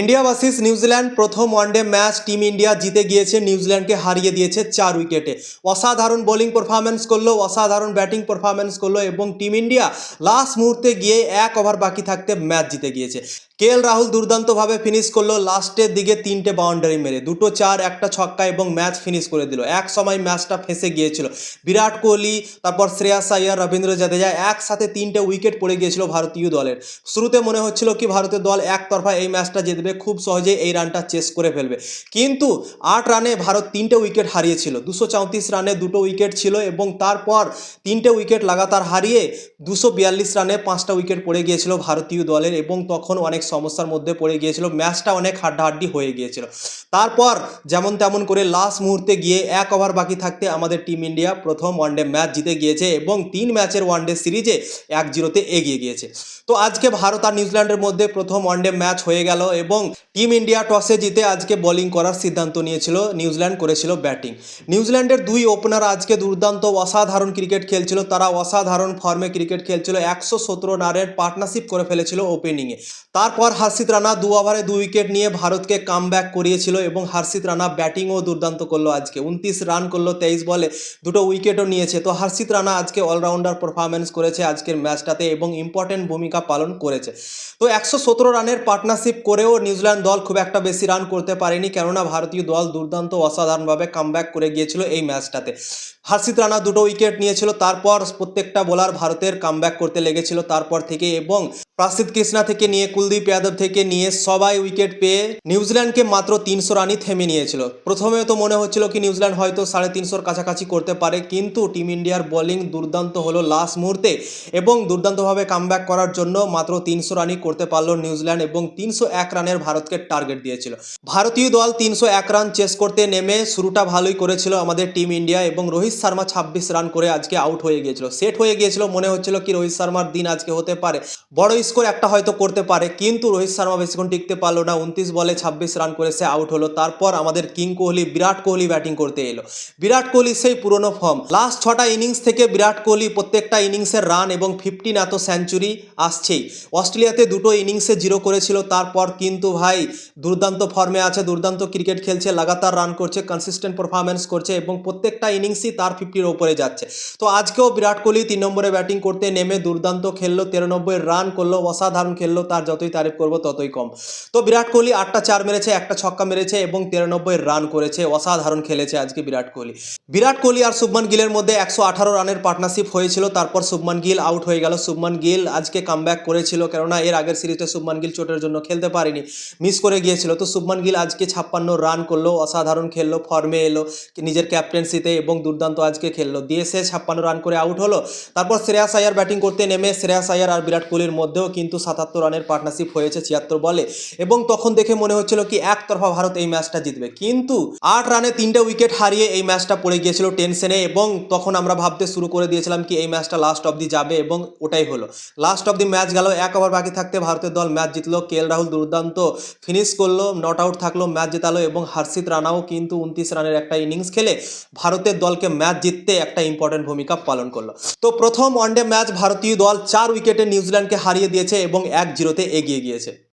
India versus New Zealand প্রথম one day match team India জিতে গিয়েছে, নিউজিল্যান্ডকে হারিয়ে দিয়েছে চার উইকেটে। অসাধারণ বোলিং পারফরমেন্স করল, অসাধারণ ব্যাটিং পারফরমেন্স করল এবং টিম ইন্ডিয়া লাস্ট মুহূর্তে গিয়ে এক ওভার বাকি থাকতে ম্যাচ জিতে গিয়েছে। কে এল রাহুল দুর্দান্তভাবে ফিনিশ করল লাস্টের দিকে তিনটে বাউন্ডারি মেরে। দুটো চার, একটা ছক্কা এবং ম্যাচ ফিনিশ করে দিল। এক সময় ম্যাচটা ফেসে গিয়েছিল। বিরাট কোহলি, তারপর শ্রেয়াস আয়ার রবীন্দ্র জাদেজা একসাথে তিনটে উইকেট পড়ে গিয়েছিল ভারতীয় দলের। শুরুতে মনে হচ্ছিল কি ভারতের দল একতরফা এই ম্যাচটা জিতবে, খুব সহজেই এই রানটা চেস করে ফেলবে। কিন্তু আট রানে ভারত তিনটে উইকেট হারিয়েছিল। দুশো চৌত্রিশ রানে দুটো উইকেট ছিল এবং তারপর তিনটে উইকেট লাগাতার হারিয়ে দুশো বিয়াল্লিশ রানে পাঁচটা উইকেট পড়ে গিয়েছিল ভারতীয় দলের এবং তখন অনেক সমস্যার মধ্যে পড়ে গিয়েছিল ম্যাচটা অনেক হাড্ডাহাড্ডি হয়ে গিয়েছিল। তারপর যেমন তেমন করে লাস্ট মুহূর্তে গিয়ে এক ওভার বাকি থাকতে আমাদের টিম ইন্ডিয়া প্রথম ওয়ানডে ম্যাচ জিতে গিয়েছে এবং তিন ম্যাচের ওয়ানডে সিরিজে এক জিরোতে এগিয়ে গিয়েছে। তো আজকে ভারত আর নিউজিল্যান্ডের মধ্যে প্রথম ওয়ানডে ম্যাচ হয়ে গেল এবং টিম ইন্ডিয়া টসে জিতে আজকে বোলিং করার সিদ্ধান্ত নিয়েছিল, নিউজিল্যান্ড করেছিল ব্যাটিং নিউজিল্যান্ডের দুই ওপেনার আজকে দুর্দান্ত অসাধারণ ক্রিকেট খেলছিল, তারা অসাধারণ ফর্মে ক্রিকেট খেলছিল, একশো সতেরো রানের পার্টনারশিপ করে ফেলেছিল ওপেনিংয়ে তারপর হার্ষিত রানা দু ওভারে দু উইকেট নিয়ে ভারতকে কাম ব্যাক করিয়েছিল এবং হার্ষিত রানা ব্যাটিংও দুর্দান্ত করল আজকে। উনত্রিশ রান করল, তেইশ বলে দুটো উইকেটও নিয়েছে। তো হার্ষিত রানা আজকে অলরাউন্ডার পারফরমেন্স করেছে আজকের ম্যাচটাতে এবং ইম্পর্টেন্ট ভূমিকা পালন করেছে। তো একশো সতেরো রানের পার্টনারশিপ করেও নিউজিল্যান্ড দল খুব একটা বেশি রান করতে পারেনি, কেননা ভারতীয় দল দুর্দান্ত অসাধারণভাবে কামব্যাক করে গিয়েছিল এই ম্যাচটাতে হার্ষিত রানা দুটো উইকেট নিয়েছিল, তারপর প্রত্যেকটা বোলার ভারতের কামব্যাক করতে লেগেছিল তারপর থেকে এবং প্রাসিদ কৃষ্ণা থেকে নিয়ে, কুলদীপ যাদব থেকে নিয়ে সবাই উইকেট পেয়ে নিউজিল্যান্ডকে মাত্র তিনশো রানই থেমে নিয়েছিল। প্রথমে তো মনে হচ্ছিল কি নিউজিল্যান্ড হয়তো সাড়ে তিনশোর কাছাকাছি করতে পারে, কিন্তু টিম ইন্ডিয়ার বোলিং দুর্দান্ত হলো লাস্ট মুহূর্তে এবং দুর্দান্তভাবে কামব্যাক করার জন্য মাত্র তিনশো রানই করতে পারল নিউজিল্যান্ড এবং তিনশো এক রানের ভারতকে টার্গেট দিয়েছিল। ভারতীয় দল তিনশো এক রান চেস করতে নেমে শুরুটা ভালোই করেছিল আমাদের টিম ইন্ডিয়া এবং রোহিত শর্মা ছাব্বিশ রান করে আজকে আউট হয়ে গিয়েছিল। সেট হয়ে গিয়েছিল, মনে হচ্ছিল কি রোহিত শর্মার দিন আজকে হতে পারে। বড় স্কোর একটা হয়তো করতে পারে, কিন্তু রোহিত শর্মা বেশিক্ষণ টিকতে পারল না। উনত্রিশ বলে ছাব্বিশ রান করে সে আউট হলো। তারপর আমাদের কিং কোহলি, বিরাট কোহলি ব্যাটিং করতে এলো। বিরাট কোহলি সেই পুরনো ফর্ম লাস্ট ছটা ইনিংস থেকে বিরাট কোহলি প্রত্যেকটা ইনিংসের রান এবং ফিফটিন এত সেঞ্চুরি আসছেই। অস্ট্রেলিয়াতে দুটো ইনিংসে জিরো করেছিল। তারপর কিন্তু ভাই, দুর্দান্ত ফর্মে আছে, দুর্দান্ত ক্রিকেট খেলছে, লাগাতার রান করছে কনসিস্টেন্ট পারফরমেন্স করছে এবং প্রত্যেকটা ইনিংসই তার ফিফটির ওপরে যাচ্ছে। তো আজকেও বিরাট কোহলি তিন নম্বরে ব্যাটিং করতে নেমে দুর্দান্ত খেললো। তিরানব্বই রান করল। অসাধারণ খেললো, তার যতই তারিফ করব ততই কম। তো বিরাট কোহলি আটটা চার মেরেছে, একটা ছক্কা মেরেছে এবং তিরানব্বই রান করেছে, অসাধারণ খেলেছে আজকে বিরাট কোহলি। বিরাট কোহলি আর শুভমান গিলের মধ্যে একশো আঠারো রানের পার্টনারশিপ হয়েছিল, তারপর শুভমান গিল আউট হয়ে গেল। শুভমান গিল আজকে কামব্যাক করেছিল, কেননা এর আগের সিরিজে শুভমান গিল চোটের জন্য খেলতে পারেনি মিস করে গিয়েছিল। তো শুভমান গিল আজকে ছাপ্পান্ন রান করল, অসাধারণ খেললো ফর্মে এলো, নিজের ক্যাপ্টেন্সিতে এবং দুর্দান্ত আজকে খেললো। দিয়ে সে ছাপ্পান্ন রান করে আউট হলো, তারপর শ্রেয়াস আয়ার ব্যাটিং করতে নেমে, শ্রেয়াস আয়ার আর বিরাট কোহলির মধ্যেও কিন্তু সাতাত্তর রানের পার্টনারশিপ হয়েছে ছিয়াত্তর বলে। এবং তখন দেখে মনে হচ্ছিল কি, একতরফা ভারত এই ম্যাচটা জিতবে। কিন্তু আট রানে তিনটে উইকেট হারিয়ে এই ম্যাচটা পড়ে গিয়েছিল টেনশনে এবং তখন আমরা ভাবতে শুরু করে দিয়েছিলাম কি, এই ম্যাচটা লাস্ট অবধি যাবে এবং ওটাই হলো। লাস্ট অবধি ম্যাচ গেল, এক ওভার বাকি থাকতে ভারতের দল ম্যাচ জিতলো। কে এল রাহুল দুর্দান্ত ফিনিশ করল নট আউট থাকল ম্যাচ জেতালো এবং হার্ষিত রানাও কিন্তু উনত্রিশ রানের একটা ইনিংস খেলে ভারতের দলকে ম্যাচ জিততে একটা ইম্পর্টেন্ট ভূমিকা পালন করল। তো প্রথম ওয়ানডে ম্যাচ ভারতীয় দল চার উইকেটে নিউজিল্যান্ডকে হারিয়ে দিয়েছে এবং এক জিরোতে এগিয়ে গিয়েছে।